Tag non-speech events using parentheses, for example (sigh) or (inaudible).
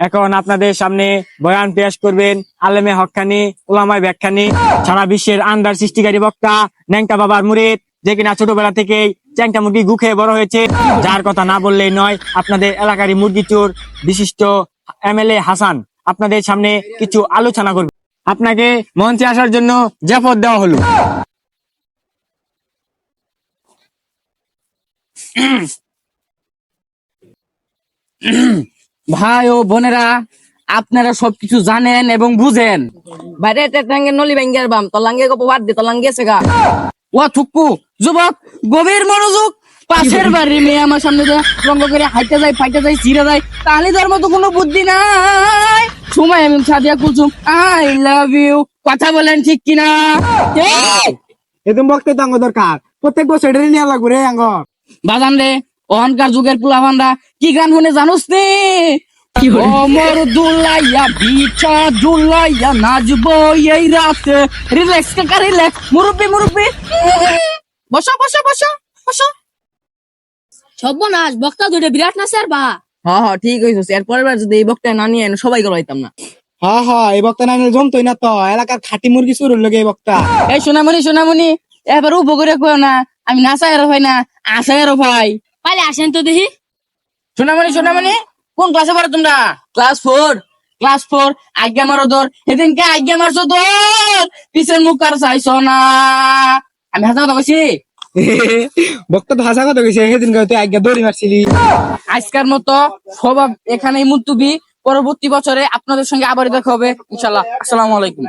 এখন আপনাদের সামনে বয়ান পেশ করবেন আলেমে হকানি ওলামায় ব্যাখ্যানি, সারা বিশ্বের আন্দার সৃষ্টিকারী বক্তা ন্যাংটা বাবার মুরিদ, যে কিনা ছোটবেলা থেকেই চ্যাংটা মুরগি গুখে বড় হয়েছে। যার কথা না বললেই নয়, আপনাদের এলাকারই মুরগি চোর বিশিষ্ট এমএলএ হাসান আপনাদের সামনে কিছু আলোচনা করবে। আপনাকে মঞ্চে আসার জন্য জাফর দেওয়া হলো। ভাই ও বোনেরা আপনারা সবকিছু জানেন এবং বুঝেন বাইরে টেটাঙ্গে নলি ব্যাঙ্গের বাম তলাঙ্গে গো বাদ দে তলাঙ্গে সেগা ও থুকু যুবক গভীর মনোযোগ পাশের বাড়ির মেয়ে আমার সামনে দিয়ে রঙ্গ করে হাইতে যায় ফাইতে যায় চিরে যায় তাহলে তার মতো কোনো বুদ্ধি নাই সময় আমি Sadia Kulsum I love you কথা বলেন ঠিক কিনা এই, এদম বক্তে তো আঙ্গ দরকার প্রত্যেক বছর এটা নিয়ে লাগবে রে আঙ্গ বাজান রে অহংকার যুগের পুলাভানরা কি গান শুনে জানোস নে? অমর দুলাইয়া বিছা দুলাইয়া নাচবো এই রাতে। রিল্যাক্স কাকা রিল্যাক্স মুরব্বি মুরব্বি। বসো বসো বসো বসো। সর্বনাশ বক্তা দুটো বিরাট না স্যার বা? হ্যাঁ হ্যাঁ ঠিক হয়েছে এরপরের বার যদি এই বক্তা না নিয়ে আনো, সবাই গলাইতাম না। হ্যাঁ হ্যাঁ এই বক্তা না নিলে জমতোই না তো। এলাকার খাঁটি মুরগি চুরুর লগে এই বক্তা। এই সোনামণি সোনামণি এবার উপরে কয় না। আমি নাচা এরো ভাই না আশা এরো ভাই পালে আসেন তো দেখি। সোনামণি সোনামণি কোন ক্লাসে পড়ো তোমরা? ক্লাস ফোর ক্লাস ফোর আজ্ঞা মারো দর। সেদিনকে আজ্ঞা মারছো দর। পিছের মুখ আর চাইছো না। আমি হাসা কথা কইছি? (laughs) বক্তা তো হাসা কথা কইছে সেদিন তুই আজ্ঞা দড়ি মারছিলি। আজকের মতো স্বভাব এখানেই মুতুবি পরবর্তী বছরে আপনাদের সঙ্গে আবার দেখা হবে। ইনশাল্লাহ আসসালামু আলাইকুম।